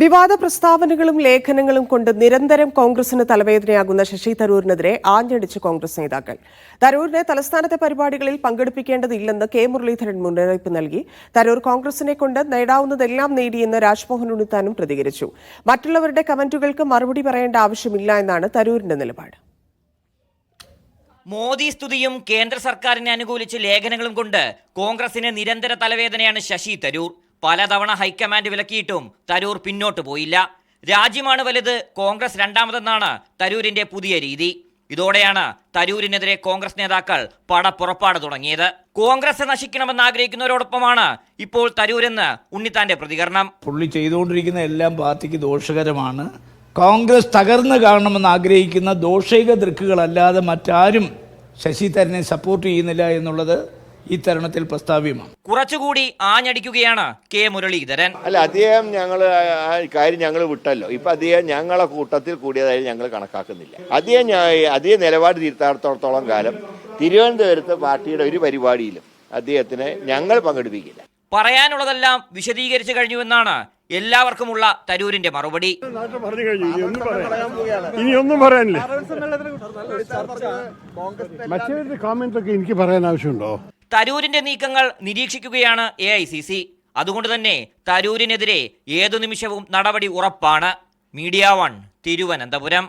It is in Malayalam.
വിവാദ പ്രസ്താവനകളും ലേഖനങ്ങളും കൊണ്ട് നിരന്തരം കോൺഗ്രസിന് തലവേദനയാകുന്ന ശശി തരൂരിനെതിരെ ആഞ്ഞടിച്ച് കോൺഗ്രസ് നേതാക്കൾ. തരൂരിനെ തലസ്ഥാനത്തെ പരിപാടികളിൽ പങ്കെടുപ്പിക്കേണ്ടതില്ലെന്ന് കെ മുരളീധരൻ മുന്നറിയിപ്പ് നൽകി. തരൂർ കോൺഗ്രസിനെ കൊണ്ട് നേടാവുന്നതെല്ലാം നേടിയെന്ന് രാജ്മോഹൻ ഉണ്ണിത്താനും പ്രതികരിച്ചു. മറ്റുള്ളവരുടെ കമന്റുകൾക്ക് മറുപടി പറയേണ്ട ആവശ്യമില്ല എന്നാണ് തരൂരിന്റെ നിലപാട്. മോദി സ്തുതിയും കേന്ദ്ര സർക്കാരിനെ അനുകൂലിച്ച് ലേഖനങ്ങളും കൊണ്ട് കോൺഗ്രസിന് നിരന്തര തലവേദനയാണ് ശശി തരൂർ. പലതവണ ഹൈക്കമാൻഡ് വിലക്കിയിട്ടും തരൂർ പിന്നോട്ട് പോയില്ല. രാജ്യമാണ് വലുത് കോൺഗ്രസ് രണ്ടാമതെന്നാണ് തരൂരിന്റെ പുതിയ രീതി. ഇതോടെയാണ് തരൂരിനെതിരെ കോൺഗ്രസ് നേതാക്കൾ പടപ്പുറപ്പാട് തുടങ്ങിയത്. കോൺഗ്രസ് നശിക്കണമെന്ന് ആഗ്രഹിക്കുന്നവരോടൊപ്പമാണ് ഇപ്പോൾ തരൂരെന്ന് ഉണ്ണിത്താന്റെ പ്രതികരണം. പുള്ളി ചെയ്തുകൊണ്ടിരിക്കുന്ന എല്ലാം പാർട്ടിക്ക് ദോഷകരമാണ്. കോൺഗ്രസ് തകർന്നു കാണണമെന്ന് ആഗ്രഹിക്കുന്ന ദോഷിക ദൃക്കുകളല്ലാതെ മറ്റാരും ശശി തരനെ സപ്പോർട്ട് ചെയ്യുന്നില്ല എന്നുള്ളത് ഈ തരുണത്തിൽ പ്രസ്താവ്യമാണ്. കുറച്ചുകൂടി ആഞ്ഞടിക്കുകയാണ് കെ മുരളീധരൻ. അല്ല അദ്ദേഹം ഞങ്ങൾ ആ കാര്യം ഞങ്ങൾ വിട്ടല്ലോ. ഇപ്പൊ അദ്ദേഹം ഞങ്ങളെ കൂട്ടത്തിൽ കൂടിയതായി ഞങ്ങൾ കണക്കാക്കുന്നില്ല. അദ്ദേഹം അദ്ദേഹം നിലപാട് തീർത്താടത്തോളം കാലം തിരുവനന്തപുരത്ത് പാർട്ടിയുടെ ഒരു പരിപാടിയിലും അദ്ദേഹത്തിനെ ഞങ്ങൾ പങ്കെടുപ്പിക്കില്ല. പറയാനുള്ളതെല്ലാം വിശദീകരിച്ചു കഴിഞ്ഞുവെന്നാണ് എല്ലാവർക്കുമുള്ള തരൂരിന്റെ മറുപടി. ഇനിയൊന്നും ഇനി ഒന്നും പറയാനില്ല. മറ്റേ കോമെന്റ് ഒക്കെ എനിക്ക് പറയാൻ ആവശ്യമുണ്ടോ? തരൂരിന്റെ നീക്കങ്ങൾ നിരീക്ഷിക്കുകയാണ് എ ഐ സി സി അതുകൊണ്ട് തന്നെ തരൂരിനെതിരെ ഏതു നിമിഷവും നടപടി ഉറപ്പാണ്. Media one Thiruvananthapuram.